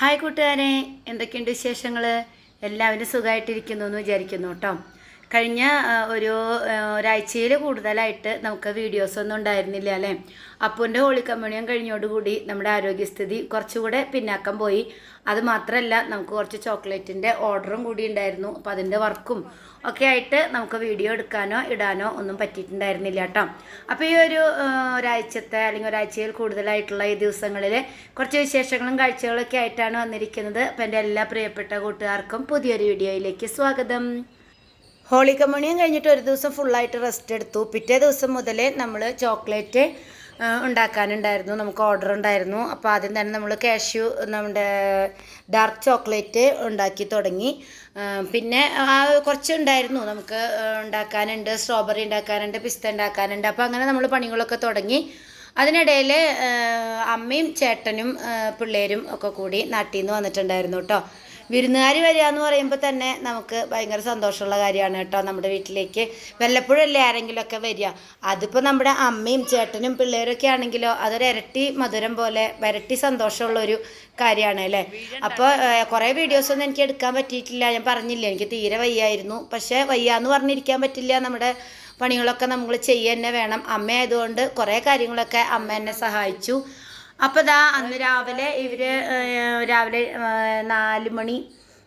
Hi കൂട്ടുകാരെ എന്തൊക്കെയുണ്ട് വിശേഷങ്ങൾ എല്ലാവരും സുഖമായിട്ടിരിക്കുന്നു എന്ന് വിചാരിക്കുന്നു കേട്ടോ. കഴിഞ്ഞ ഒരു ഒരാഴ്ചയിൽ കൂടുതലായിട്ട് നമുക്ക് വീഡിയോസ് ഒന്നും ഉണ്ടായിരുന്നില്ല അല്ലേ? അപ്പൂന്റെ ഹോളി കമ്മ്യൂണിയം കഴിഞ്ഞോടുകൂടി നമ്മുടെ ആരോഗ്യസ്ഥിതി കുറച്ചുകൂടെ പിന്നാക്കം പോയി. അത് മാത്രമല്ല നമുക്ക് കുറച്ച് ചോക്ലേറ്റിന്റെ ഓർഡറും കൂടി ഉണ്ടായിരുന്നു. അപ്പോൾ അതിന്റെ വർക്കും ഒക്കെ ആയിട്ട് നമുക്ക് വീഡിയോ എടുക്കാനോ ഇടാനോ ഒന്നും പറ്റിയിട്ടുണ്ടായിരുന്നില്ല കേട്ടോ. അപ്പോൾ ഈ ഒരു ഒരാഴ്ചത്തെ അല്ലെങ്കിൽ ഒരാഴ്ചയിൽ കൂടുതലായിട്ടുള്ള ഈ ദിവസങ്ങളിൽ കുറച്ച് വിശേഷങ്ങളും കാഴ്ചകളൊക്കെ ആയിട്ടാണ് വന്നിരിക്കുന്നത്. അപ്പോൾ എന്റെ എല്ലാ പ്രിയപ്പെട്ട കൂട്ടുകാർക്കും പുതിയൊരു വീഡിയോയിലേക്ക് സ്വാഗതം. ഹോളി കമ്മണിയും കഴിഞ്ഞിട്ട് ഒരു ദിവസം ഫുള്ളായിട്ട് റെസ്റ്റ് എടുത്തു. പിറ്റേ ദിവസം മുതലേ നമ്മൾ ചോക്ലേറ്റ് ഉണ്ടാക്കാനുണ്ടായിരുന്നു. നമുക്ക് ഓർഡർ ഉണ്ടായിരുന്നു. അപ്പോൾ ആദ്യം തന്നെ നമ്മൾ കാഷ്യൂ നമ്മുടെ ഡാർക്ക് ചോക്ലേറ്റ് ഉണ്ടാക്കി തുടങ്ങി. പിന്നെ ആ കുറച്ച് ഉണ്ടായിരുന്നു നമുക്ക് ഉണ്ടാക്കാനുണ്ട് സ്ട്രോബെറി ഉണ്ടാക്കാനുണ്ട് പിസ്ത ഉണ്ടാക്കാനുണ്ട്. അപ്പോൾ അങ്ങനെ നമ്മൾ പണികളൊക്കെ തുടങ്ങി. അതിനിടയിൽ അമ്മയും ചേട്ടനും പിള്ളേരും ഒക്കെ കൂടി നാട്ടിൽ നിന്ന് വന്നിട്ടുണ്ടായിരുന്നു കേട്ടോ വിരുന്നുകാർ വരിക എന്ന് പറയുമ്പോൾ തന്നെ നമുക്ക് ഭയങ്കര സന്തോഷമുള്ള കാര്യമാണ് കേട്ടോ നമ്മുടെ വീട്ടിലേക്ക്. വല്ലപ്പോഴല്ലേ ആരെങ്കിലുമൊക്കെ വരിക. അതിപ്പോൾ നമ്മുടെ അമ്മയും ചേട്ടനും പിള്ളേരൊക്കെ ആണെങ്കിലോ അതൊരു ഇരട്ടി മധുരം പോലെ ഇരട്ടി സന്തോഷമുള്ളൊരു കാര്യമാണ് അല്ലേ? അപ്പോൾ കുറേ വീഡിയോസൊന്നും എനിക്ക് എടുക്കാൻ പറ്റിയിട്ടില്ല. ഞാൻ പറഞ്ഞില്ല എനിക്ക് തീരെ വയ്യായിരുന്നു. പക്ഷേ വയ്യാന്ന് പറഞ്ഞിരിക്കാൻ പറ്റില്ല. നമ്മുടെ പണികളൊക്കെ നമ്മൾ ചെയ്യുക തന്നെ വേണം. അമ്മ ആയതുകൊണ്ട് കുറേ കാര്യങ്ങളൊക്കെ അമ്മ എന്നെ സഹായിച്ചു. അപ്പോൾ ദാ അന്ന് രാവിലെ ഇവർ രാവിലെ നാല് മണി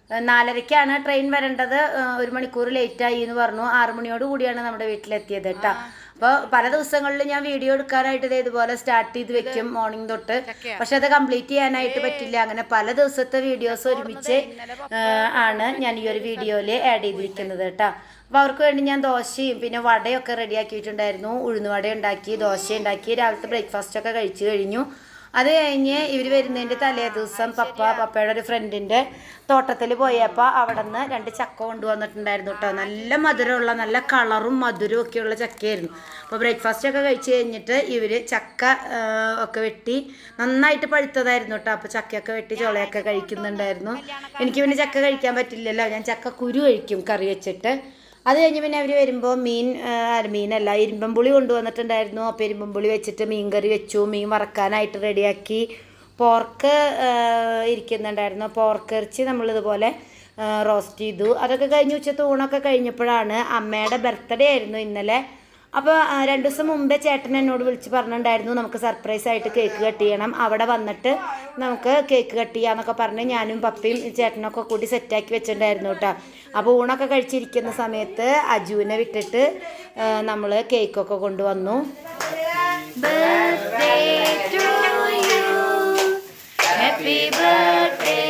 നാലരക്കാണ് നാലരയ്ക്കാണ് ട്രെയിൻ വരേണ്ടത് ഒരു മണിക്കൂർ ലേറ്റ് ആയി എന്ന് പറഞ്ഞു. ആറു മണിയോട് കൂടിയാണ് നമ്മുടെ വീട്ടിലെത്തിയത് കേട്ടോ. അപ്പോൾ പല ദിവസങ്ങളിൽ ഞാൻ വീഡിയോ എടുക്കാനായിട്ട് ദേ ഇതുപോലെ സ്റ്റാർട്ട് ചെയ്ത് വെക്കും മോർണിംഗ് തൊട്ട്. പക്ഷെ അത് കംപ്ലീറ്റ് ചെയ്യാനായിട്ട് പറ്റില്ല. അങ്ങനെ പല ദിവസത്തെ വീഡിയോസ് ഒരുമിച്ച് ആണ് ഞാൻ ഈ ഒരു വീഡിയോയിൽ ആഡ് ചെയ്തിരിക്കുന്നത് കേട്ടോ. അപ്പോൾ അവർക്ക് വേണ്ടി ഞാൻ ദോശയും പിന്നെ വടയൊക്കെ റെഡിയാക്കിയിട്ടുണ്ടായിരുന്നു ഉഴുന്നുവട ഉണ്ടാക്കി ദോശ ഉണ്ടാക്കി രാവിലത്തെ ബ്രേക്ക്ഫാസ്റ്റ് ഒക്കെ കഴിച്ചു കഴിഞ്ഞു. അത് കഴിഞ്ഞ് ഇവർ വരുന്നതിന്റെ തലേ ദിവസം പപ്പ പപ്പയുടെ ഒരു ഫ്രണ്ടിന്റെ തോട്ടത്തിൽ പോയപ്പോൾ അവിടെ നിന്ന് രണ്ട് ചക്ക കൊണ്ടുവന്നിട്ടുണ്ടായിരുന്നു കേട്ടോ നല്ല മധുരമുള്ള നല്ല കളറും മധുരവും ഒക്കെയുള്ള ചക്കയായിരുന്നു. അപ്പോൾ ബ്രേക്ക്ഫാസ്റ്റ് ഒക്കെ കഴിച്ച് കഴിഞ്ഞിട്ട് ഇവർ ചക്ക ഒക്കെ വെട്ടി നന്നായിട്ട് പഴുത്തതായിരുന്നു കേട്ടോ അപ്പോൾ ചക്കയൊക്കെ വെട്ടി ചോളയൊക്കെ കഴിക്കുന്നുണ്ടായിരുന്നു. എനിക്ക് പിന്നെ ചക്ക കഴിക്കാൻ പറ്റില്ലല്ലോ. ഞാൻ ചക്ക കുരു കഴിക്കും കറി വെച്ചിട്ട്. അത് കഴിഞ്ഞ് പിന്നെ അവർ വരുമ്പോൾ മീൻ മീനല്ല ഇരുമ്പം പുളി കൊണ്ടുവന്നിട്ടുണ്ടായിരുന്നു. അപ്പോൾ ഇരുമ്പം പുളി വെച്ചിട്ട് മീൻ കറി വെച്ചു. മീൻ വറക്കാനായിട്ട് റെഡിയാക്കി. പോർക്ക് ഇരിക്കുന്നുണ്ടായിരുന്നു. പോർക്ക് ഇറച്ചി നമ്മളിതുപോലെ റോസ്റ്റ് ചെയ്തു. അതൊക്കെ കഴിഞ്ഞ് ഉച്ചത്തെ ഊണൊക്കെ കഴിഞ്ഞപ്പോഴാണ് അമ്മയുടെ ബർത്ത്ഡേ ആയിരുന്നു ഇന്നലെ. അപ്പോൾ രണ്ട് ദിവസം മുമ്പേ ചേട്ടൻ എന്നോട് വിളിച്ച് പറഞ്ഞിട്ടുണ്ടായിരുന്നു നമുക്ക് സർപ്രൈസ് ആയിട്ട് കേക്ക് കട്ട് ചെയ്യണം. അവിടെ വന്നിട്ട് നമുക്ക് കേക്ക് കട്ട് ചെയ്യാന്നൊക്കെ പറഞ്ഞ് ഞാനും പപ്പയും ചേട്ടനൊക്കെ കൂടി സെറ്റാക്കി വെച്ചിട്ടുണ്ടായിരുന്നു കേട്ടോ. അപ്പോൾ ഊണൊക്കെ കഴിച്ചിരിക്കുന്ന സമയത്ത് അജുവിനെ വിട്ടിട്ട് നമ്മൾ കേക്കൊക്കെ കൊണ്ടുവന്നു. Happy birthday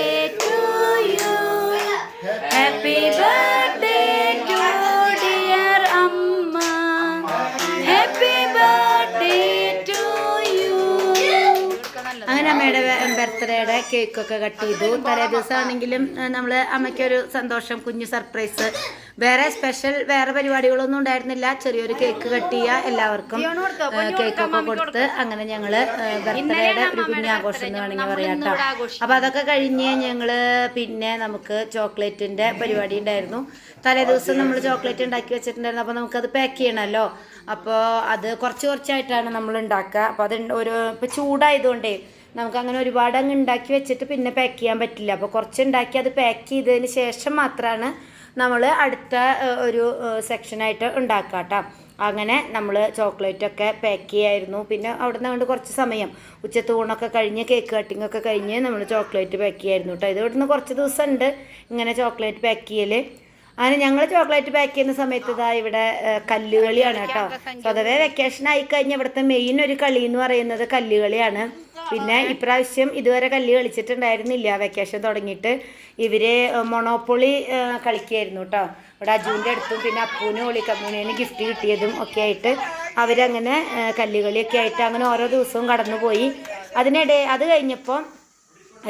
അമ്മയുടെ ബർത്ത്ഡേയുടെ കേക്കൊക്കെ കട്ട് ചെയ്തു. തലേ ദിവസമാണെങ്കിലും നമ്മൾ അമ്മയ്ക്കൊരു സന്തോഷം കുഞ്ഞു സർപ്രൈസ്. വേറെ സ്പെഷ്യൽ വേറെ പരിപാടികളൊന്നും ഉണ്ടായിരുന്നില്ല. ചെറിയൊരു കേക്ക് കട്ട് ചെയ്യുക എല്ലാവർക്കും കേക്കൊക്കെ കൊടുത്ത് അങ്ങനെ ഞങ്ങൾ ബർത്ത്ഡേയുടെ ഒരു കുഞ്ഞാഘോഷം എന്ന് വേണമെങ്കിൽ പറയാം കേട്ടോ. അപ്പോൾ അതൊക്കെ കഴിഞ്ഞ് ഞങ്ങൾ പിന്നെ നമുക്ക് ചോക്ലേറ്റിന്റെ പരിപാടി ഉണ്ടായിരുന്നു. തലേ ദിവസം നമ്മൾ ചോക്ലേറ്റ് ഉണ്ടാക്കി വെച്ചിട്ടുണ്ടായിരുന്നു. അപ്പോൾ നമുക്കത് പാക്ക് ചെയ്യണമല്ലോ. അപ്പോൾ അത് കുറച്ച് കുറച്ചായിട്ടാണ് നമ്മൾ ഉണ്ടാക്കുക. അപ്പോൾ അത് ഒരു ഇപ്പോൾ ചൂടായതുകൊണ്ടേ നമുക്ക് അങ്ങനെ ഒരുപാട് അങ്ങ് ഉണ്ടാക്കി വെച്ചിട്ട് പിന്നെ പാക്ക് ചെയ്യാൻ പറ്റില്ല. അപ്പോൾ കുറച്ച് ഉണ്ടാക്കി അത് പാക്ക് ചെയ്തതിന് ശേഷം മാത്രമാണ് നമ്മൾ അടുത്ത ഒരു സെക്ഷനായിട്ട് ഉണ്ടാക്കുക കേട്ടോ അങ്ങനെ നമ്മൾ ചോക്ലേറ്റൊക്കെ പാക്ക് ചെയ്യായിരുന്നു. പിന്നെ അവിടെ നിന്ന് കൊണ്ട് കുറച്ച് സമയം. ഉച്ചത്ത് ഊണൊക്കെ കഴിഞ്ഞ് കേക്ക് കട്ടിംഗ് ഒക്കെ കഴിഞ്ഞ് നമ്മൾ ചോക്ലേറ്റ് പാക്ക് ചെയ്യായിരുന്നു കേട്ടോ ഇത് ഇവിടുന്ന് കുറച്ച് ദിവസം ഉണ്ട് ഇങ്ങനെ ചോക്ലേറ്റ് പാക്ക് ചെയ്യൽ അങ്ങനെ ഞങ്ങൾ ചോക്ലേറ്റ് പാക്ക് ചെയ്യുന്ന സമയത്ത് ഇതാ ഇവിടെ കല്ലുകളിയാണ് കേട്ടോ. സ്വതവേ വെക്കേഷൻ ആയി കഴിഞ്ഞ ഇവിടുത്തെ മെയിൻ ഒരു കളി എന്ന് പറയുന്നത് കല്ലുകളിയാണ്. പിന്നെ ഇപ്രാവശ്യം ഇതുവരെ കല്ല് കളിച്ചിട്ടുണ്ടായിരുന്നില്ല. വെക്കേഷൻ തുടങ്ങിയിട്ട് ഇവർ മൊണോപ്പൊളി കളിക്കായിരുന്നു കേട്ടോ. ഇവിടെ അജുവിന്റെ അടുത്തും പിന്നെ അപ്പൂനും ഒളി കമ്മൂനേന് ഗിഫ്റ്റ് കിട്ടിയതും ഒക്കെ ആയിട്ട് അവരങ്ങനെ കല്ലുകളിയൊക്കെ ആയിട്ട് അങ്ങനെ ഓരോ ദിവസവും കടന്നുപോയി. അതിനിടെ അത് കഴിഞ്ഞപ്പോൾ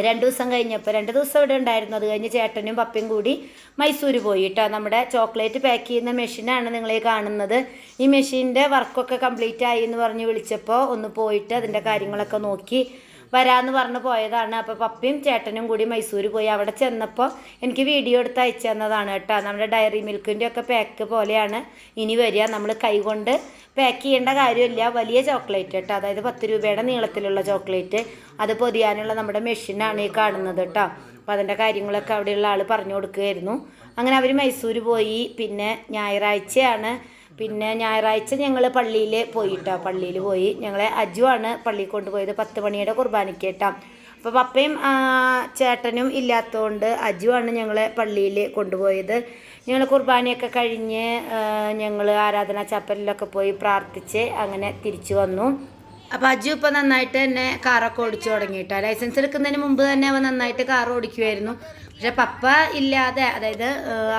രണ്ട് ദിവസം കഴിഞ്ഞപ്പോൾ രണ്ട് ദിവസം ഇവിടെ ഉണ്ടായിരുന്നു. അത് കഴിഞ്ഞ് ചേട്ടനും പപ്പയും കൂടി മൈസൂർ പോയി കേട്ടോ നമ്മുടെ ചോക്ലേറ്റ് പാക്ക് ചെയ്യുന്ന മെഷീനാണ് നിങ്ങളെ കാണുന്നത്. ഈ മെഷീന്റെ വർക്കൊക്കെ കംപ്ലീറ്റ് ആയി എന്ന് പറഞ്ഞ് വിളിച്ചപ്പോൾ ഒന്ന് പോയിട്ട് അതിന്റെ കാര്യങ്ങളൊക്കെ നോക്കി. വരാമെന്ന് പറഞ്ഞ് പോയതാണ്. അപ്പോൾ പപ്പയും ചേട്ടനും കൂടി മൈസൂർ പോയി. അവിടെ ചെന്നപ്പോൾ എനിക്ക് വീഡിയോ എടുത്ത് അയച്ചു തന്നതാണ് കേട്ടോ. നമ്മുടെ ഡയറി മിൽക്കിന്റെ ഒക്കെ പാക്ക് പോലെയാണ്. ഇനി വരിക. നമ്മൾ കൈകൊണ്ട് പാക്ക് ചെയ്യേണ്ട കാര്യമില്ല. വലിയ ചോക്ലേറ്റ് കേട്ടോ. അതായത് പത്ത് രൂപയുടെ നീളത്തിലുള്ള ചോക്ലേറ്റ്. അത് പൊതിയാനുള്ള നമ്മുടെ മെഷീനാണ് ഈ കാണുന്നത് കേട്ടോ. അപ്പോൾ അതിന്റെ കാര്യങ്ങളൊക്കെ അവിടെയുള്ള ആൾ പറഞ്ഞു കൊടുക്കുകയായിരുന്നു. അങ്ങനെ അവർ മൈസൂർ പോയി. പിന്നെ ഞായറാഴ്ചയാണ്. പിന്നെ ഞായറാഴ്ച ഞങ്ങൾ പള്ളിയിൽ പോയിട്ടോ. പള്ളിയിൽ പോയി. ഞങ്ങളെ അജുവാണ് പള്ളിയിൽ കൊണ്ടുപോയത്. പത്ത് മണിയുടെ കുർബാനയ്ക്ക് കേട്ടോ അപ്പോൾ പപ്പയും ചേട്ടനും ഇല്ലാത്തതുകൊണ്ട് അജുവാണ് ഞങ്ങളെ പള്ളിയിൽ കൊണ്ടുപോയത്. ഞങ്ങൾ കുർബാനയൊക്കെ കഴിഞ്ഞ് ഞങ്ങൾ ആരാധനാ ചപ്പലിലൊക്കെ പോയി പ്രാർത്ഥിച്ച് അങ്ങനെ തിരിച്ചു വന്നു. അപ്പോൾ അജു ഇപ്പോൾ നന്നായിട്ട് തന്നെ കാറൊക്കെ ഓടിച്ചു തുടങ്ങിയിട്ടോ. ലൈസൻസ് എടുക്കുന്നതിന് മുമ്പ് തന്നെ അവൻ നന്നായിട്ട് കാർ ഓടിക്കുമായിരുന്നു പക്ഷെ പപ്പ ഇല്ലാതെ അതായത്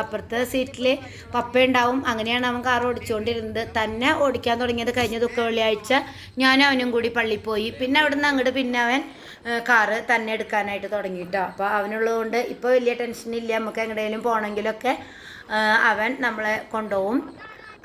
അപ്പുറത്തെ സീറ്റിൽ പപ്പ ഉണ്ടാവും. അങ്ങനെയാണ് അവൻ കാർ ഓടിച്ചുകൊണ്ടിരുന്നത് തന്നെ ഓടിക്കാൻ തുടങ്ങിയത് കഴിഞ്ഞ ദുഃഖ വെള്ളിയാഴ്ച. ഞാനും അവനും കൂടി പള്ളിയിൽ പോയി. പിന്നെ അവിടുന്ന് അങ്ങോട്ട് പിന്നെ അവൻ കാറ് തന്നെ എടുക്കാനായിട്ട് തുടങ്ങിയിട്ടോ. അപ്പോൾ അവനുള്ളതുകൊണ്ട് ഇപ്പോൾ വലിയ ടെൻഷനില്ല നമുക്ക് എങ്ങടെയും പോകണമെങ്കിലൊക്കെ അവൻ നമ്മളെ കൊണ്ടുപോകും.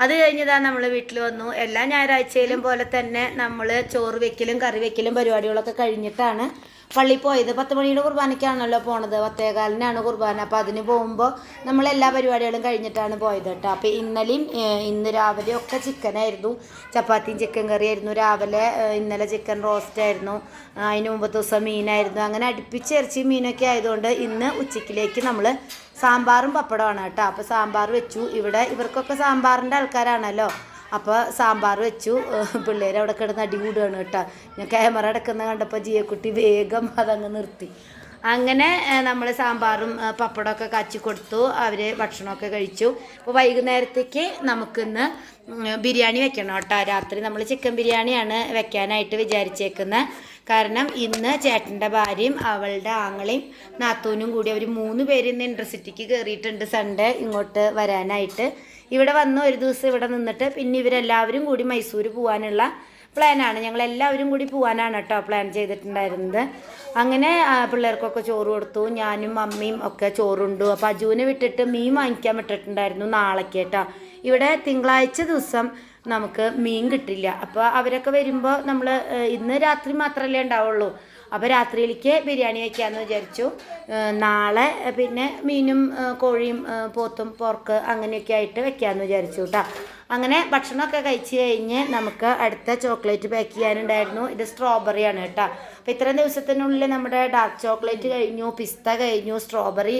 അത് കഴിഞ്ഞതാ നമ്മൾ വീട്ടിൽ വന്നു. എല്ലാ ഞായറാഴ്ചയിലും പോലെ തന്നെ നമ്മൾ ചോറ് വെക്കലും കറി വെക്കലും പരിപാടികളൊക്കെ കഴിഞ്ഞിട്ടാണ് പള്ളിയിൽ പോയത് പത്ത് മണിയുടെ കുർബാനയ്ക്കാണല്ലോ പോണത് പത്തേകാലിനാണ് കുർബാന. അപ്പോൾ അതിന് പോകുമ്പോൾ നമ്മൾ എല്ലാ പരിപാടികളും കഴിഞ്ഞിട്ടാണ് പോയത് കേട്ടോ. അപ്പോൾ ഇന്നലെയും ഇന്ന് രാവിലെ ഒക്കെ ചിക്കനായിരുന്നു ചപ്പാത്തിയും ചിക്കൻ കറിയായിരുന്നു രാവിലെ ഇന്നലെ ചിക്കൻ റോസ്റ്റ് ആയിരുന്നു. അതിന് മുമ്പത്തെ ദിവസം മീനായിരുന്നു. അങ്ങനെ അടുപ്പിച്ച് ഇറച്ചി മീനൊക്കെ ആയതുകൊണ്ട് ഇന്ന് ഉച്ചക്കിലേക്ക് നമ്മൾ സാമ്പാറും പപ്പടമാണ് കേട്ടോ. അപ്പോൾ സാമ്പാർ വെച്ചു. ഇവിടെ ഇവർക്കൊക്കെ സാമ്പാറിന്റെ ആൾക്കാരാണല്ലോ. അപ്പോൾ സാമ്പാർ വെച്ചു. പിള്ളേർ അവിടെ കിടന്ന് അടി കൂടുകയാണ് കേട്ടോ. ഞാൻ ക്യാമറ അടക്കുന്ന കണ്ടപ്പോൾ ജിയക്കുട്ടി വേഗം അതങ്ങ് നിർത്തി. അങ്ങനെ നമ്മൾ സാമ്പാറും പപ്പടമൊക്കെ കാച്ചി കൊടുത്തു. അവർ ഭക്ഷണമൊക്കെ കഴിച്ചു. അപ്പോൾ വൈകുന്നേരത്തേക്ക് നമുക്കിന്ന് ബിരിയാണി വെക്കണം കേട്ടോ. രാത്രി നമ്മൾ ചിക്കൻ ബിരിയാണിയാണ് വെക്കാനായിട്ട് വിചാരിച്ചേക്കുന്നത് കാരണം ഇന്ന് ചേട്ടന്റെ ഭാര്യയും അവളുടെ ആങ്ങളെയും നാത്തൂനും കൂടി അവർ മൂന്ന് പേര് ഇന്ന് ഇന്റർസിറ്റിക്ക് കയറിയിട്ടുണ്ട് സൺഡേ ഇങ്ങോട്ട് വരാനായിട്ട്. ഇവിടെ വന്ന് ഒരു ദിവസം ഇവിടെ നിന്നിട്ട് പിന്നെ ഇവരെല്ലാവരും കൂടി മൈസൂർ പോകാനുള്ള പ്ലാനാണ്. ഞങ്ങൾ എല്ലാവരും കൂടി പോകാനാണ് കേട്ടോ പ്ലാൻ ചെയ്തിട്ടുണ്ടായിരുന്നത്. അങ്ങനെ പിള്ളേർക്കൊക്കെ ചോറ് കൊടുത്തു. ഞാനും അമ്മയും ഒക്കെ ചോറുണ്ടു. അപ്പോൾ അജുവിനെ വിട്ടിട്ട് മീൻ വാങ്ങിക്കാൻ വിട്ടിട്ടുണ്ടായിരുന്നു നാളേക്ക് കേട്ടോ ഇവിടെ തിങ്കളാഴ്ച ദിവസം നമുക്ക് മീൻ കിട്ടില്ല. അപ്പോൾ അവരൊക്കെ വരുമ്പോൾ നമ്മൾ ഇന്ന് രാത്രി മാത്രമല്ലേ ഉണ്ടാവുള്ളൂ. അപ്പോൾ രാത്രിയിലേക്ക് ബിരിയാണി വയ്ക്കാമെന്ന് വിചാരിച്ചു. നാളെ പിന്നെ മീനും കോഴിയും പോത്തും പോർക്ക് അങ്ങനെയൊക്കെ ആയിട്ട് വെക്കാമെന്ന് വിചാരിച്ചു കേട്ടോ അങ്ങനെ ഭക്ഷണമൊക്കെ കഴിച്ച് കഴിഞ്ഞ് നമുക്ക് അടുത്ത ചോക്ലേറ്റ് പാക്ക് ചെയ്യാനുണ്ടായിരുന്നു. ഇത് സ്ട്രോബെറിയാണ് കേട്ടോ അപ്പോൾ ഇത്രയും ദിവസത്തിനുള്ളിൽ നമ്മുടെ ഡാർക്ക് ചോക്ലേറ്റ് കഴിഞ്ഞു പിസ്ത കഴിഞ്ഞു സ്ട്രോബെറി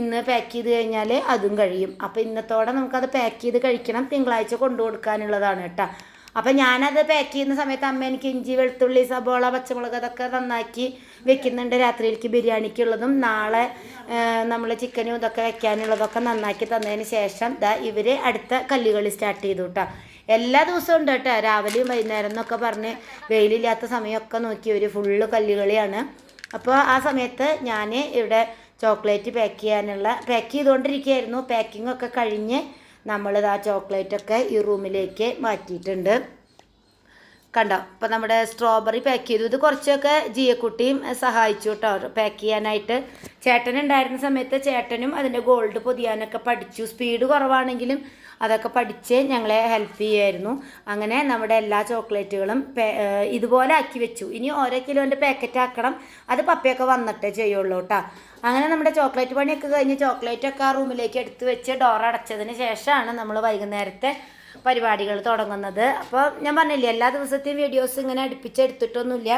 ഇന്ന് പാക്ക് ചെയ്ത് കഴിഞ്ഞാൽ അതും കഴിയും. അപ്പോൾ ഇന്നത്തോടെ നമുക്കത് പാക്ക് ചെയ്ത് കഴിക്കണം. തിങ്കളാഴ്ച കൊണ്ടു കൊടുക്കാനുള്ളതാണ് കേട്ടോ അപ്പം ഞാനത് പാക്ക് ചെയ്യുന്ന സമയത്ത് അമ്മ എനിക്ക് ഇഞ്ചി വെളുത്തുള്ളി സബോള പച്ചമുളക് അതൊക്കെ നന്നാക്കി വെക്കുന്നുണ്ട്. രാത്രിയിലേക്ക് ബിരിയാണിക്കുള്ളതും നാളെ നമ്മൾ ചിക്കനും ഇതൊക്കെ വെക്കാനുള്ളതൊക്കെ നന്നാക്കി തന്നതിന് ശേഷം ദാ ഇവർ അടുത്ത കല്ലുകളി സ്റ്റാർട്ട് ചെയ്തു കേട്ടോ എല്ലാ ദിവസവും ഉണ്ട് കേട്ടോ രാവിലെയും വൈകുന്നേരം എന്നൊക്കെ പറഞ്ഞ് വെയിലില്ലാത്ത സമയമൊക്കെ നോക്കി ഒരു ഫുള്ള് കല്ലുകളിയാണ്. അപ്പോൾ ആ സമയത്ത് ഞാൻ ഇവിടെ ചോക്ലേറ്റ് പാക്ക് ചെയ്യാനുള്ള പാക്ക് ചെയ്തുകൊണ്ടിരിക്കുകയായിരുന്നു പാക്കിംഗ് ഒക്കെ കഴിഞ്ഞ് നമ്മളിത് ആ ചോക്ലേറ്റൊക്കെ ഈ റൂമിലേക്ക് മാറ്റിയിട്ടുണ്ട്. കണ്ടോ? അപ്പോൾ നമ്മുടെ സ്ട്രോബെറി പാക്ക് ചെയ്തു. ഇത് കുറച്ചൊക്കെ ജിയക്കുട്ടിയും സഹായിച്ചു കേട്ടോ. പാക്ക് ചെയ്യാനായിട്ട്. ചേട്ടൻ ഉണ്ടായിരുന്ന സമയത്ത് ചേട്ടനും അതിന്റെ ഗോൾഡ് പൊതിയാനൊക്കെ പഠിച്ചു. സ്പീഡ് കുറവാണെങ്കിലും അതൊക്കെ പഠിച്ച് ഞങ്ങളെ ഹെൽപ്പ് ചെയ്യുമായിരുന്നു അങ്ങനെ നമ്മുടെ എല്ലാ ചോക്ലേറ്റുകളും ഇതുപോലെ ആക്കി വെച്ചു. ഇനി ഓരോ കിലോന്റെ പാക്കറ്റ് ആക്കണം അത് പപ്പയൊക്കെ വന്നിട്ടേ ചെയ്യുള്ളൂ കേട്ടോ. അങ്ങനെ നമ്മുടെ ചോക്ലേറ്റ് പണിയൊക്കെ കഴിഞ്ഞ് ചോക്ലേറ്റൊക്കെ ആ റൂമിലേക്ക് എടുത്തു വെച്ച് ഡോർ അടച്ചതിന് ശേഷമാണ് നമ്മൾ വൈകുന്നേരത്തെ പരിപാടികൾ തുടങ്ങുന്നത്. അപ്പോൾ ഞാൻ പറഞ്ഞില്ലേ എല്ലാ ദിവസത്തെയും വീഡിയോസ് ഇങ്ങനെ അടുപ്പിച്ചെടുത്തിട്ടൊന്നുമില്ല.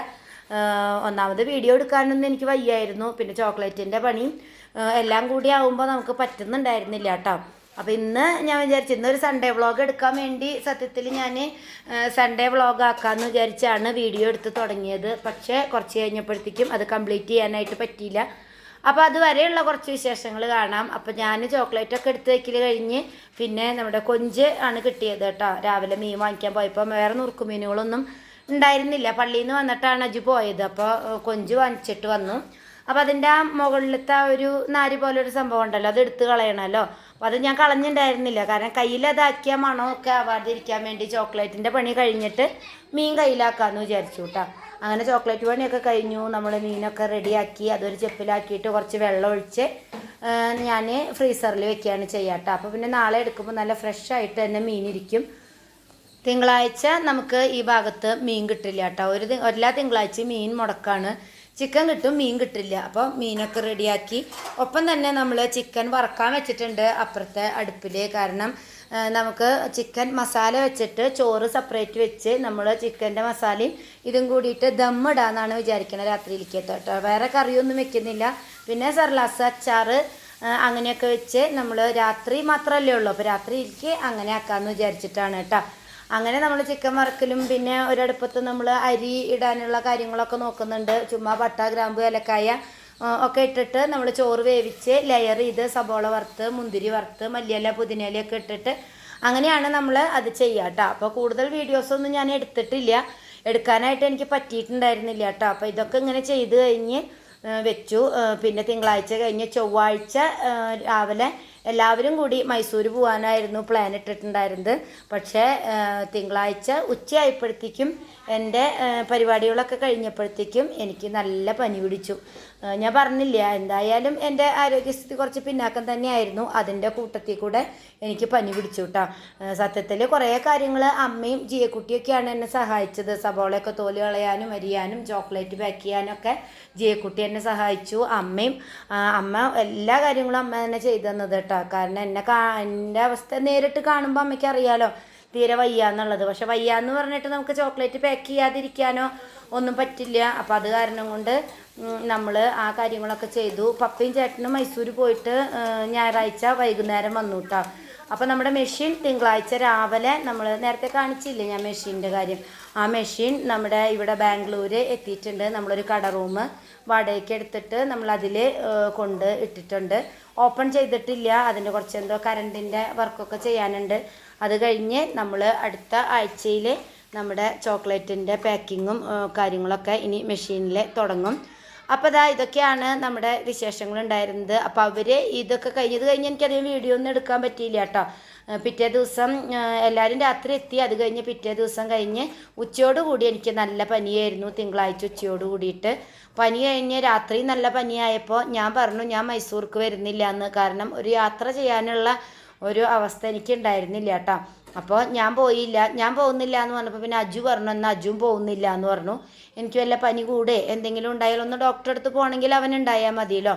ഒന്നാമത് വീഡിയോ എടുക്കാനൊന്നും എനിക്ക് വയ്യായിരുന്നു. പിന്നെ ചോക്ലേറ്റിന്റെ പണിയും എല്ലാം കൂടി ആവുമ്പോൾ നമുക്ക് പറ്റുന്നുണ്ടായിരുന്നില്ല കേട്ടോ. അപ്പോൾ ഇന്ന് ഞാൻ വിചാരിച്ചു ഇന്നൊരു സൺഡേ വ്ളോഗ് എടുക്കാൻ വേണ്ടി സത്യത്തിൽ ഞാൻ സൺഡേ വ്ളോഗ് ആക്കാമെന്ന് വിചാരിച്ചാണ് വീഡിയോ എടുത്ത് തുടങ്ങിയത്. പക്ഷേ കുറച്ച് കഴിഞ്ഞപ്പോഴത്തേക്കും അത് കംപ്ലീറ്റ് ചെയ്യാനായിട്ട് പറ്റിയില്ല. അപ്പോൾ അതുവരെയുള്ള കുറച്ച് വിശേഷങ്ങൾ കാണാം. അപ്പോൾ ഞാൻ ചോക്ലേറ്റ് ഒക്കെ എടുത്ത് വയ്ക്കൽ കഴിഞ്ഞ് പിന്നെ നമ്മുടെ കൊഞ്ച് ആണ് കിട്ടിയത് കേട്ടോ. രാവിലെ മീൻ വാങ്ങിക്കാൻ പോയപ്പോൾ വേറെ നുറുക്കു മീനുകളൊന്നും ഉണ്ടായിരുന്നില്ല. പള്ളിയിൽ നിന്ന് വന്നിട്ടാണ് അജു പോയത്. അപ്പോൾ കൊഞ്ച് വാങ്ങിച്ചിട്ട് വന്നു. അപ്പോൾ അതിന്റെ ആ മുകളിലത്തെ ഒരു നാരി പോലെ ഒരു സംഭവം ഉണ്ടല്ലോ. അത് എടുത്ത് കളയണമല്ലോ അപ്പോൾ അത് ഞാൻ കളഞ്ഞിട്ടുണ്ടായിരുന്നില്ല കാരണം കയ്യിൽ അതാക്കിയ മണമൊക്കെ ആവാതിരിക്കാൻ വേണ്ടി ചോക്ലേറ്റിന്റെ പണി കഴിഞ്ഞിട്ട് മീൻ കയ്യിലാക്കാമെന്ന് വിചാരിച്ചു കേട്ടോ അങ്ങനെ ചോക്ലേറ്റ് പണിയൊക്കെ കഴിഞ്ഞു. നമ്മൾ മീനൊക്കെ റെഡിയാക്കി അതൊരു ചെപ്പിലാക്കിയിട്ട് കുറച്ച് വെള്ളം ഒഴിച്ച് ഞാൻ ഫ്രീസറിൽ വെക്കുകയാണ് ചെയ്യാട്ടോ. അപ്പോൾ പിന്നെ നാളെ എടുക്കുമ്പോൾ നല്ല ഫ്രഷ് ആയിട്ട് തന്നെ മീനിരിക്കും തിങ്കളാഴ്ച നമുക്ക് ഈ ഭാഗത്ത് മീൻ കിട്ടില്ല കേട്ടോ. ഒരു എല്ലാ തിങ്കളാഴ്ചയും മീൻ മുടക്കാണ്. ചിക്കൻ കിട്ടും മീൻ കിട്ടില്ല. അപ്പോൾ മീനൊക്കെ റെഡിയാക്കി. ഒപ്പം തന്നെ നമ്മൾ ചിക്കൻ വറക്കാൻ വെച്ചിട്ടുണ്ട് അപ്പുറത്തെ അടുപ്പിൽ കാരണം നമുക്ക് ചിക്കൻ മസാല വെച്ചിട്ട് ചോറ് സെപ്പറേറ്റ് വെച്ച് നമ്മൾ ചിക്കന്റെ മസാലയും ഇതും കൂടിയിട്ട് ദമ്മിടാന്നാണ് വിചാരിക്കുന്നത് രാത്രിയിലേക്ക് കേട്ടോ. വേറെ കറിയൊന്നും വെക്കുന്നില്ല. പിന്നെ സർലാസ് അച്ചാറ് അങ്ങനെയൊക്കെ വെച്ച് നമ്മൾ രാത്രി മാത്രമല്ലേ ഉള്ളൂ. അപ്പോൾ രാത്രിയിലേക്ക് അങ്ങനെ ആക്കാമെന്ന് വിചാരിച്ചിട്ടാണ് കേട്ടോ. അങ്ങനെ നമ്മൾ ചിക്കൻ വറക്കലും പിന്നെ ഒരടുപ്പത്ത് നമ്മൾ അരി ഇടാനുള്ള കാര്യങ്ങളൊക്കെ നോക്കുന്നുണ്ട്. ചുമ്മാ പട്ട ഗ്രാമ്പു ഏലക്കായ ആ, ഒക്കെ ഇട്ടിട്ട് നമ്മൾ ചോറ് വേവിച്ച് ലെയർ ചെയ്ത് സബോള വറുത്ത് മുന്തിരി വറുത്ത് മല്ലിയല പുതിനയിലയൊക്കെ ഇട്ടിട്ട് അങ്ങനെയാണ് നമ്മൾ അത് ചെയ്യുക കേട്ടോ അപ്പോൾ കൂടുതൽ വീഡിയോസൊന്നും ഞാൻ എടുത്തിട്ടില്ല. എടുക്കാനായിട്ട് എനിക്ക് പറ്റിയിട്ടുണ്ടായിരുന്നില്ല കേട്ടോ അപ്പോൾ ഇതൊക്കെ ഇങ്ങനെ ചെയ്ത് കഴിഞ്ഞ് വെച്ചു. പിന്നെ തിങ്കളാഴ്ച കഴിഞ്ഞ് ചൊവ്വാഴ്ച രാവിലെ എല്ലാവരും കൂടി മൈസൂർ പോകാനായിരുന്നു പ്ലാൻ ഇട്ടിട്ടുണ്ടായിരുന്നത്. പക്ഷേ തിങ്കളാഴ്ച ഉച്ചയായപ്പോഴത്തേക്കും എന്റെ പരിപാടികളൊക്കെ കഴിഞ്ഞപ്പോഴത്തേക്കും എനിക്ക് നല്ല പനി പിടിച്ചു. ഞാൻ പറഞ്ഞില്ല എന്തായാലും എന്റെ ആരോഗ്യസ്ഥിതി കുറച്ച് പിന്നാക്കം തന്നെയായിരുന്നു. അതിന്റെ കൂട്ടത്തിൽ കൂടെ എനിക്ക് പനി പിടിച്ചു കേട്ടോ സത്യത്തിൽ കുറേ കാര്യങ്ങൾ അമ്മയും ജിയക്കുട്ടിയൊക്കെയാണ് എന്നെ സഹായിച്ചത്. സബോളയൊക്കെ തോൽ കളയാനും അരിയാനും ചോക്ലേറ്റ് പാക്ക് ചെയ്യാനൊക്കെ ജിയക്കുട്ടി എന്നെ സഹായിച്ചു. അമ്മയും അമ്മ എല്ലാ കാര്യങ്ങളും അമ്മ തന്നെ ചെയ്തു തന്നത് കേട്ടോ കാരണം എന്നെ കാ എന്റെ അവസ്ഥ നേരിട്ട് കാണുമ്പോൾ അമ്മയ്ക്ക് അറിയാലോ തീരെ വയ്യ എന്നുള്ളത്. പക്ഷെ വയ്യ എന്ന് പറഞ്ഞിട്ട് നമുക്ക് ചോക്ലേറ്റ് പാക്ക് ചെയ്യാതിരിക്കാനോ ഒന്നും പറ്റില്ല. അപ്പം അത് കാരണം കൊണ്ട് നമ്മൾ ആ കാര്യങ്ങളൊക്കെ ചെയ്തു. പപ്പയും ചേട്ടനും മൈസൂർ പോയിട്ട് ഞായറാഴ്ച വൈകുന്നേരം വന്നു കേട്ടോ അപ്പോൾ നമ്മുടെ മെഷീൻ തിങ്കളാഴ്ച രാവിലെ നമ്മൾ നേരത്തെ കാണിച്ചില്ല ഞാൻ മെഷീന്റെ കാര്യം? ആ മെഷീൻ നമ്മുടെ ഇവിടെ ബാംഗ്ലൂർ എത്തിയിട്ടുണ്ട്. നമ്മളൊരു കട റൂം വാടകയ്ക്ക് എടുത്തിട്ട് നമ്മളതിൽ കൊണ്ട് ഇട്ടിട്ടുണ്ട്. ഓപ്പൺ ചെയ്തിട്ടില്ല. അതിന്റെ കുറച്ച് എന്തോ കറണ്ടിന്റെ വർക്കൊക്കെ ചെയ്യാനുണ്ട്. അത് കഴിഞ്ഞ് നമ്മൾ അടുത്ത ആഴ്ചയിൽ നമ്മുടെ ചോക്ലേറ്റിന്റെ പാക്കിങ്ങും കാര്യങ്ങളൊക്കെ ഇനി മെഷീനിൽ തുടങ്ങും. അപ്പോൾ ദാ ഇതൊക്കെയാണ് നമ്മുടെ വിശേഷങ്ങൾ ഉണ്ടായിരുന്നത് അപ്പോൾ അവർ ഇതൊക്കെ കഴിഞ്ഞത് കഴിഞ്ഞ് എനിക്കധികം വീഡിയോ ഒന്നും എടുക്കാൻ പറ്റിയില്ല കേട്ടോ. പിറ്റേ ദിവസം എല്ലാവരും രാത്രി എത്തി. അത് കഴിഞ്ഞ് പിറ്റേ ദിവസം കഴിഞ്ഞ് ഉച്ചയോട് കൂടി എനിക്ക് നല്ല പനിയായിരുന്നു. തിങ്കളാഴ്ച ഉച്ചയോട് കൂടിയിട്ട്. പനി കഴിഞ്ഞ് രാത്രി നല്ല പനിയായപ്പോൾ ഞാൻ പറഞ്ഞു ഞാൻ മൈസൂർക്ക് വരുന്നില്ല എന്ന്. കാരണം ഒരു യാത്ര ചെയ്യാനുള്ള ഒരു അവസ്ഥ എനിക്ക് ഉണ്ടായിരുന്നില്ല കേട്ടോ. അപ്പോൾ ഞാൻ പോയില്ല ഞാൻ പോകുന്നില്ല എന്ന് പറഞ്ഞപ്പോൾ പിന്നെ അജു പറഞ്ഞു എന്നാൽ അജുവും പോകുന്നില്ല എന്ന് പറഞ്ഞു. എനിക്ക് വല്ല പനി കൂടെ എന്തെങ്കിലും ഉണ്ടായാലും ഒന്ന് ഡോക്ടറെ അടുത്ത് പോകണമെങ്കിൽ അവൻ ഉണ്ടായാൽ മതിയല്ലോ.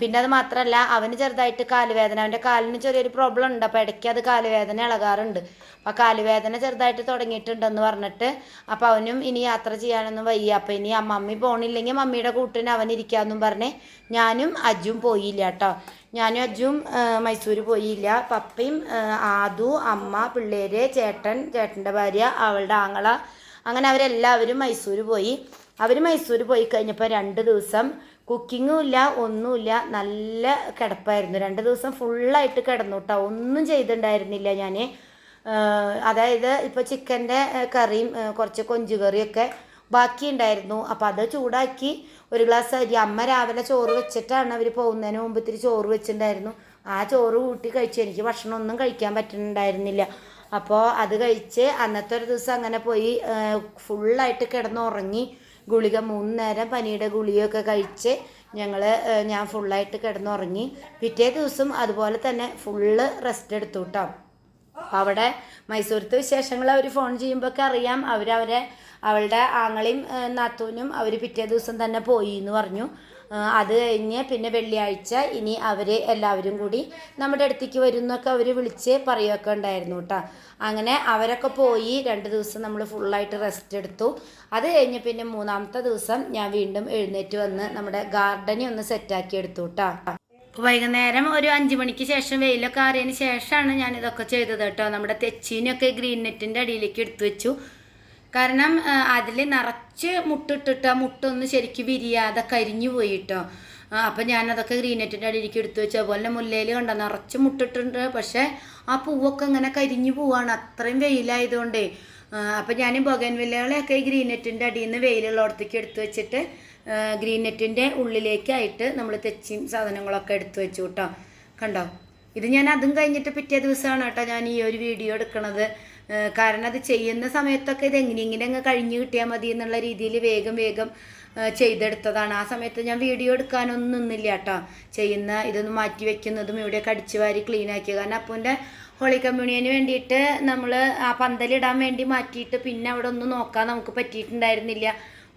പിന്നെ അത് മാത്രമല്ല അവന് ചെറുതായിട്ട് കാലുവേദന. അവന്റെ കാലിന് ചെറിയൊരു പ്രോബ്ലം ഉണ്ട്. അപ്പോൾ ഇടയ്ക്ക് അത് കാലുവേദന ഇളകാറുണ്ട്. അപ്പോൾ കാലുവേദന ചെറുതായിട്ട് തുടങ്ങിയിട്ടുണ്ടെന്ന് പറഞ്ഞിട്ട് അപ്പോൾ അവനും ഇനി യാത്ര ചെയ്യാനൊന്നും വയ്യ. അപ്പോൾ ഇനി മമ്മി പോണില്ലെങ്കിൽ മമ്മിയുടെ കൂട്ടിന് അവൻ ഇരിക്കാമെന്നും പറഞ്ഞ് ഞാനും അജും പോയില്ല കേട്ടോ. ഞാനും അജും മൈസൂർ പോയില്ല. പപ്പയും ആദു അമ്മ പിള്ളേര് ചേട്ടൻ ചേട്ടന്റെ ഭാര്യ അവളുടെ ആങ്ങള അങ്ങനെ അവരെല്ലാവരും മൈസൂർ പോയി. അവർ മൈസൂർ പോയി കഴിഞ്ഞപ്പോൾ രണ്ട് ദിവസം കുക്കിങ്ങും ഇല്ല ഒന്നുമില്ല. നല്ല കിടപ്പായിരുന്നു. രണ്ട് ദിവസം ഫുള്ളായിട്ട് കിടന്നു കേട്ടോ ഒന്നും ചെയ്തിട്ടുണ്ടായിരുന്നില്ല ഞാൻ അതായത് ഇപ്പോൾ ചിക്കന്റെ കറിയും കുറച്ച് കൊഞ്ചു കറിയൊക്കെ ബാക്കി ഉണ്ടായിരുന്നു അപ്പോൾ അത് ചൂടാക്കി ഒരു ഗ്ലാസ് അരി. അമ്മ രാവിലെ ചോറ് വെച്ചിട്ടാണ് അവർ പോകുന്നതിന് മുമ്പ് ഇത്തിരി ചോറ് വെച്ചിട്ടുണ്ടായിരുന്നു. ആ ചോറ് കൂട്ടി കഴിച്ചു. എനിക്ക് ഭക്ഷണമൊന്നും കഴിക്കാൻ പറ്റുന്നുണ്ടായിരുന്നില്ല. അപ്പോൾ അത് കഴിച്ച് അന്നത്തെ ഒരു ദിവസം അങ്ങനെ പോയി ഫുള്ളായിട്ട് കിടന്നുറങ്ങി. ഗുളിക മൂന്ന് നേരം പനിയുടെ ഗുളികയൊക്കെ കഴിച്ച് ഞങ്ങൾ ഞാൻ ഫുള്ളായിട്ട് കിടന്നുറങ്ങി. പിറ്റേ ദിവസം അതുപോലെ തന്നെ ഫുള്ള് റെസ്റ്റ് എടുത്തു കേട്ടോ അവിടെ മൈസൂരത്തെ വിശേഷങ്ങൾ അവർ ഫോൺ ചെയ്യുമ്പോഴൊക്കെ അറിയാം. അവരവരെ അവളുടെ ആങ്ങളെയും നാത്തൂനും അവർ പിറ്റേ ദിവസം തന്നെ പോയി എന്ന് പറഞ്ഞു. അത് കഴിഞ്ഞ് പിന്നെ വെള്ളിയാഴ്ച ഇനി അവർ എല്ലാവരും കൂടി നമ്മുടെ അടുത്തേക്ക് വരുന്നൊക്കെ അവർ വിളിച്ച് പറയുകയൊക്കെ ഉണ്ടായിരുന്നു കേട്ടോ അങ്ങനെ അവരൊക്കെ പോയി രണ്ട് ദിവസം നമ്മൾ ഫുള്ളായിട്ട് റെസ്റ്റ് എടുത്തു. അത് കഴിഞ്ഞ് പിന്നെ മൂന്നാമത്തെ ദിവസം ഞാൻ വീണ്ടും എഴുന്നേറ്റ് വന്ന് നമ്മുടെ ഗാർഡനെ ഒന്ന് സെറ്റാക്കി എടുത്തു കേട്ടോ വൈകുന്നേരം ഒരു അഞ്ച് മണിക്ക് ശേഷം വെയിലൊക്കെ ആറിയതിന് ശേഷമാണ് ഞാൻ ഇതൊക്കെ ചെയ്തത് കേട്ടോ നമ്മുടെ തെച്ചീനൊക്കെ ഗ്രീൻ നെറ്റിന്റെ അടിയിലേക്ക് എടുത്തു വെച്ചു. കാരണം അതിൽ നിറച്ച് മുട്ടിട്ടിട്ട് ആ മുട്ടൊന്ന് ശരിക്കും വിരിയാതെ കരിഞ്ഞു പോയി കേട്ടോ അപ്പം ഞാനതൊക്കെ ഗ്രീനെറ്റിന്റെ അടിയിലേക്ക് എടുത്തു വെച്ചു അതുപോലെ മുല്ലയിൽ കണ്ട നിറച്ച് മുട്ടിട്ടുണ്ട്. പക്ഷേ ആ പൂവൊക്കെ ഇങ്ങനെ കരിഞ്ഞു പോവാണ്. അത്രയും വെയിലായതുകൊണ്ടേ അപ്പം ഞാൻ ബൊഗൻവില്ലകളെയൊക്കെ ഈ ഗ്രീനെറ്റിന്റെ അടിയിൽ നിന്ന് വെയിലുള്ളടത്തേക്ക് എടുത്തു വെച്ചിട്ട് ഗ്രീനെറ്റിന്റെ ഉള്ളിലേക്കായിട്ട് നമ്മൾ തെച്ചിയും സാധനങ്ങളൊക്കെ എടുത്തു വെച്ചു കേട്ടോ. കണ്ടോ? ഇത് ഞാൻ അതും കഴിഞ്ഞിട്ട് പിറ്റേ ദിവസമാണ് കേട്ടോ ഞാൻ ഈ ഒരു വീഡിയോ എടുക്കണത്. കാരണം അത് ചെയ്യുന്ന സമയത്തൊക്കെ ഇത് എങ്ങനെയെങ്കിലും അങ്ങ് കഴിഞ്ഞ് കിട്ടിയാൽ മതി എന്നുള്ള രീതിയിൽ വേഗം വേഗം ചെയ്തെടുത്തതാണ്. ആ സമയത്ത് ഞാൻ വീഡിയോ എടുക്കാനൊന്നും നിന്നില്ല കേട്ടോ. ചെയ്യുന്ന ഇതൊന്ന് മാറ്റി വെക്കുന്നതും ഇവിടെയൊക്കെ അടിച്ചു വാരി ക്ലീൻ ആക്കി കാരണം അപ്പൂന്റെ ഹോളി കമ്മ്യൂണിയന് വേണ്ടിയിട്ട് നമ്മൾ ആ പന്തലിടാൻ വേണ്ടി മാറ്റിയിട്ട് പിന്നെ അവിടെ ഒന്നും നോക്കാൻ നമുക്ക് പറ്റിയിട്ടുണ്ടായിരുന്നില്ല.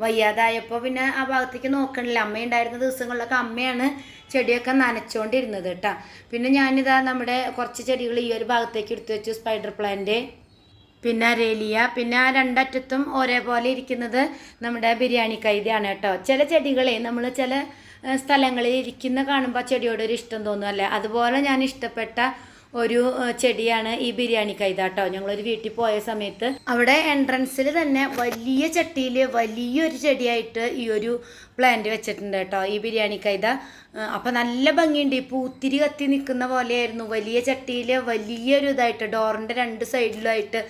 വയ്യാതായപ്പോൾ പിന്നെ ആ ഭാഗത്തേക്ക് നോക്കണില്ല. അമ്മ ഉണ്ടായിരുന്ന ദിവസങ്ങളിലൊക്കെ അമ്മയാണ് ചെടിയൊക്കെ നനച്ചുകൊണ്ടിരുന്നത് കേട്ടോ. പിന്നെ ഞാനിതാ നമ്മുടെ കുറച്ച് ചെടികൾ ഈ ഒരു ഭാഗത്തേക്ക് എടുത്തു വെച്ചു സ്പൈഡർ പ്ലാന്റ് പിന്നെ അരേലിയ പിന്നെ ആ രണ്ടറ്റത്തും ഒരേപോലെ ഇരിക്കുന്നത് നമ്മുടെ ബിരിയാണി കൈതയാണ് കേട്ടോ. ചില ചെടികളെ നമ്മൾ ചില സ്ഥലങ്ങളിൽ ഇരിക്കുന്ന കാണുമ്പോൾ ആ ചെടിയോട് ഒരു ഇഷ്ടം തോന്നും അല്ലേ? അതുപോലെ ഞാൻ ഇഷ്ടപ്പെട്ട ഒരു ചെടിയാണ് ഈ ബിരിയാണി കൈത കേട്ടോ. ഞങ്ങളൊരു വീട്ടിൽ പോയ സമയത്ത് അവിടെ എൻട്രൻസിൽ തന്നെ വലിയ ചട്ടിയിൽ വലിയൊരു ചെടിയായിട്ട് ഈ ഒരു പ്ലാന്റ് വെച്ചിട്ടുണ്ട് കേട്ടോ ഈ ബിരിയാണി കൈത. അപ്പം നല്ല ഭംഗിയുണ്ട്. ഈ പൂത്തിരി കത്തി നിൽക്കുന്ന പോലെയായിരുന്നു. വലിയ ചട്ടിയിൽ വലിയൊരു ഇതായിട്ട് ഡോറിന്റെ രണ്ട് സൈഡിലുമായിട്ട്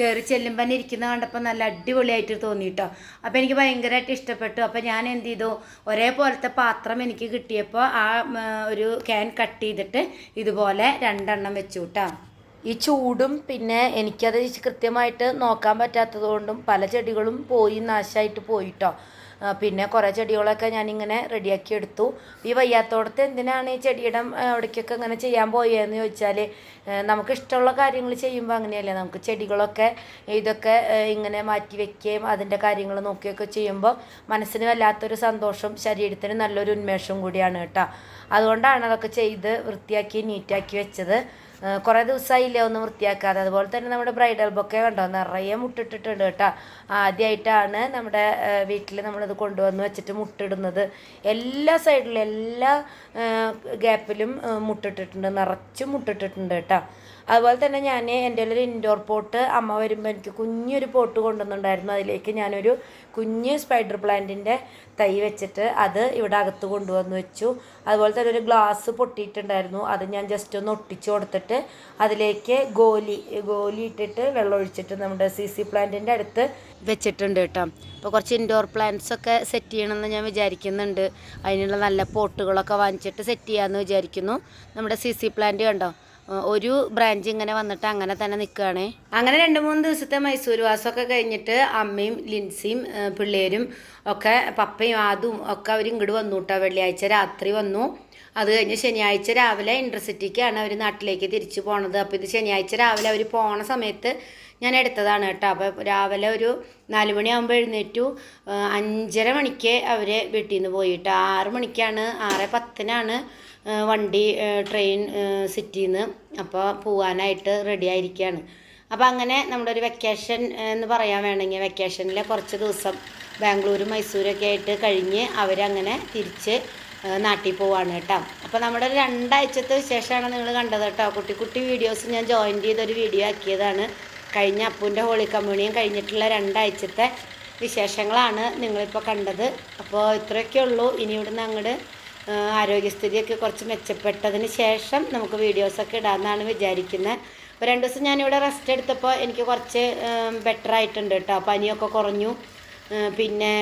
കയറി ചെല്ലുമ്പോൾ തന്നെ ഇരിക്കുന്ന കണ്ടപ്പോൾ നല്ല അടിപൊളിയായിട്ട് തോന്നി കേട്ടോ അപ്പോൾ എനിക്ക് ഭയങ്കരമായിട്ട് ഇഷ്ടപ്പെട്ടു. അപ്പോൾ ഞാൻ എന്ത് ചെയ്തു? ഒരേപോലത്തെ പാത്രം എനിക്ക് കിട്ടിയപ്പോൾ ആ ഒരു ക്യാൻ കട്ട് ചെയ്തിട്ട് ഇതുപോലെ രണ്ടെണ്ണം വെച്ചു കേട്ടോ ഈ ചൂടും പിന്നെ എനിക്കത് കൃത്യമായിട്ട് നോക്കാൻ പറ്റാത്തത് കൊണ്ടും പല ചെടികളും പോയി നാശമായിട്ട് പോയിട്ടോ. പിന്നെ കുറേ ചെടികളൊക്കെ ഞാനിങ്ങനെ റെഡിയാക്കി എടുത്തു. ഈ വയ്യാത്തോടത്ത് എന്തിനാണ് ഈ ചെടിയുടെ അവിടേക്കൊക്കെ ഇങ്ങനെ ചെയ്യാൻ പോയതെന്ന് ചോദിച്ചാൽ നമുക്ക് ഇഷ്ടമുള്ള കാര്യങ്ങൾ ചെയ്യുമ്പോൾ അങ്ങനെയല്ലേ. നമുക്ക് ചെടികളൊക്കെ ഇതൊക്കെ ഇങ്ങനെ മാറ്റി വെക്കുകയും അതിന്റെ കാര്യങ്ങൾ നോക്കുകയൊക്കെ ചെയ്യുമ്പോൾ മനസ്സിന് വല്ലാത്തൊരു സന്തോഷം ശരീരത്തിന് നല്ലൊരു ഉന്മേഷം കൂടിയാണ് കേട്ടോ. അതുകൊണ്ടാണ് അതൊക്കെ ചെയ്ത് വൃത്തിയാക്കി നീറ്റാക്കി വെച്ചത്. കുറേ ദിവസമായില്ലേ ഒന്ന് വൃത്തിയാക്കാതെ. അതുപോലെ തന്നെ നമ്മുടെ ബ്രൈഡൽ ബൊക്കെ കണ്ടോ? നിറയെ മുട്ടിട്ടിട്ടുണ്ട് കേട്ടോ. ആദ്യമായിട്ടാണ് നമ്മുടെ വീട്ടിൽ നമ്മളിത് കൊണ്ടുവന്ന് വെച്ചിട്ട് മുട്ടിടുന്നത്. എല്ലാ സൈഡിലും എല്ലാ ഗ്യാപ്പിലും മുട്ടിട്ടിട്ടുണ്ട്. നിറച്ചും മുട്ടിട്ടിട്ടുണ്ട് കേട്ടോ. അതുപോലെ തന്നെ ഞാൻ എന്റെ ഒരു ഇൻഡോർ പോട്ട് അമ്മ വരുമ്പോൾ എനിക്ക് കുഞ്ഞൊരു പോട്ട് കൊണ്ടുവന്നിട്ടുണ്ടായിരുന്നു. അതിലേക്ക് ഞാനൊരു കുഞ്ഞ് സ്പൈഡർ പ്ലാന്റിന്റെ തൈ വെച്ചിട്ട് അത് ഇവിടെ അകത്ത് കൊണ്ടുവന്ന് വെച്ചു. അതുപോലെ തന്നെ ഒരു ഗ്ലാസ് പൊട്ടിയിട്ടുണ്ടായിരുന്നു. അത് ഞാൻ ജസ്റ്റ് ഒന്ന് ഒട്ടിച്ചു കൊടുത്തിട്ട് അതിലേക്ക് ഗോലി ഗോലി ഇട്ടിട്ട് വെള്ളം ഒഴിച്ചിട്ട് നമ്മുടെ സി സി പ്ലാന്റിന്റെ അടുത്ത് വെച്ചിട്ടുണ്ട് കേട്ടോ. അപ്പോൾ കുറച്ച് ഇൻഡോർ പ്ലാന്റ്സ് ഒക്കെ സെറ്റ് ചെയ്യണമെന്ന് ഞാൻ വിചാരിക്കുന്നുണ്ട്. അതിനുള്ള നല്ല പോട്ടുകളൊക്കെ വാങ്ങിച്ചിട്ട് സെറ്റ് ചെയ്യാമെന്ന് വിചാരിക്കുന്നു. നമ്മുടെ സി സി പ്ലാന്റ് കണ്ടോ? ഒരു ബ്രാഞ്ച് ഇങ്ങനെ വന്നിട്ട് അങ്ങനെ തന്നെ നിൽക്കുകയാണ് അങ്ങനെ രണ്ട് മൂന്ന് ദിവസത്തെ മൈസൂർ വാസമൊക്കെ കഴിഞ്ഞിട്ട് അമ്മയും ലിൻസിയും പിള്ളേരും ഒക്കെ പപ്പയും ആദും ഒക്കെ അവർ ഇങ്ങോട്ട് വന്നു കേട്ടോ വെള്ളിയാഴ്ച രാത്രി വന്നു. അത് കഴിഞ്ഞ് ശനിയാഴ്ച രാവിലെ ഇന്റർസിറ്റിക്കാണ് അവർ നാട്ടിലേക്ക് തിരിച്ചു പോണത്. അപ്പോൾ ഇത് ശനിയാഴ്ച രാവിലെ അവർ പോണ സമയത്ത് ഞാൻ എടുത്തതാണ് കേട്ടോ. അപ്പോൾ രാവിലെ ഒരു നാല് മണിയാകുമ്പോൾ എഴുന്നേറ്റു. അഞ്ചര മണിക്ക് അവർ വീട്ടിൽ നിന്ന് പോയിട്ട് ആറ് മണിക്കാണ് ആറ് പത്തിനാണ് വണ്ടി ട്രെയിൻ സിറ്റിയിൽ നിന്ന് അപ്പോൾ പോവാനായിട്ട് റെഡി ആയിരിക്കുകയാണ് അപ്പോൾ അങ്ങനെ നമ്മുടെ ഒരു വെക്കേഷൻ എന്ന് പറയാൻ വേണമെങ്കിൽ വെക്കേഷനിലെ കുറച്ച് ദിവസം ബാംഗ്ലൂർ മൈസൂരൊക്കെ ആയിട്ട് കഴിഞ്ഞ് അവരങ്ങനെ തിരിച്ച് നാട്ടിൽ പോവാണ് കേട്ടോ. അപ്പോൾ നമ്മുടെ രണ്ടാഴ്ചത്തെ വിശേഷമാണ് നിങ്ങൾ കണ്ടത് കേട്ടോ. കുട്ടി കുട്ടി വീഡിയോസ് ഞാൻ ജോയിൻ ചെയ്തൊരു വീഡിയോ ആക്കിയതാണ്. കഴിഞ്ഞ അപ്പൂന്റെ ഹോളി കമ്മ്യൂണിയും കഴിഞ്ഞിട്ടുള്ള രണ്ടാഴ്ചത്തെ വിശേഷങ്ങളാണ് നിങ്ങളിപ്പോൾ കണ്ടത്. അപ്പോൾ ഇത്രയൊക്കെ ഉള്ളൂ. ഇനി ഇവിടുന്ന് അങ്ങോട്ട് ആരോഗ്യസ്ഥിതിയൊക്കെ കുറച്ച് മെച്ചപ്പെട്ടതിന് ശേഷം നമുക്ക് വീഡിയോസൊക്കെ ഇടാമെന്നാണ് വിചാരിക്കുന്നത് അപ്പോൾ രണ്ട് ദിവസം ഞാനിവിടെ റെസ്റ്റ് എടുത്തപ്പോൾ എനിക്ക് കുറച്ച് ബെറ്റർ ആയിട്ടുണ്ട് കേട്ടോ പനിയൊക്കെ കുറഞ്ഞു. പിന്നെ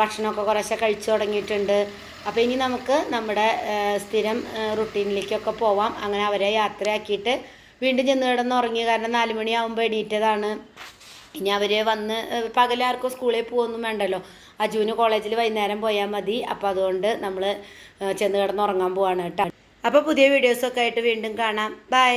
ഭക്ഷണമൊക്കെ കുറേശ്ശെ കഴിച്ചു തുടങ്ങിയിട്ടുണ്ട്. അപ്പോൾ ഇനി നമുക്ക് നമ്മുടെ സ്ഥിരം റുട്ടീനിലേക്കൊക്കെ പോവാം. അങ്ങനെ അവരെ യാത്രയാക്കിയിട്ട് വീണ്ടും ചെന്ന് കിടന്ന് ഉറങ്ങി കാരണം നാല് മണിയാകുമ്പോൾ എണീറ്റതാണ്. ഇനി അവർ വന്ന് പകലാർക്കും സ്കൂളിൽ പോകുമൊന്നും വേണ്ടല്ലോ. അജുവിന് കോളേജിൽ വൈകുന്നേരം പോയാൽ മതി. അപ്പോൾ അതുകൊണ്ട് നമ്മൾ ചെന്ന് കിടന്ന് ഉറങ്ങാൻ പോവാണ് കേട്ടോ. അപ്പോൾ പുതിയ വീഡിയോസൊക്കെ ആയിട്ട് വീണ്ടും കാണാം. ബൈ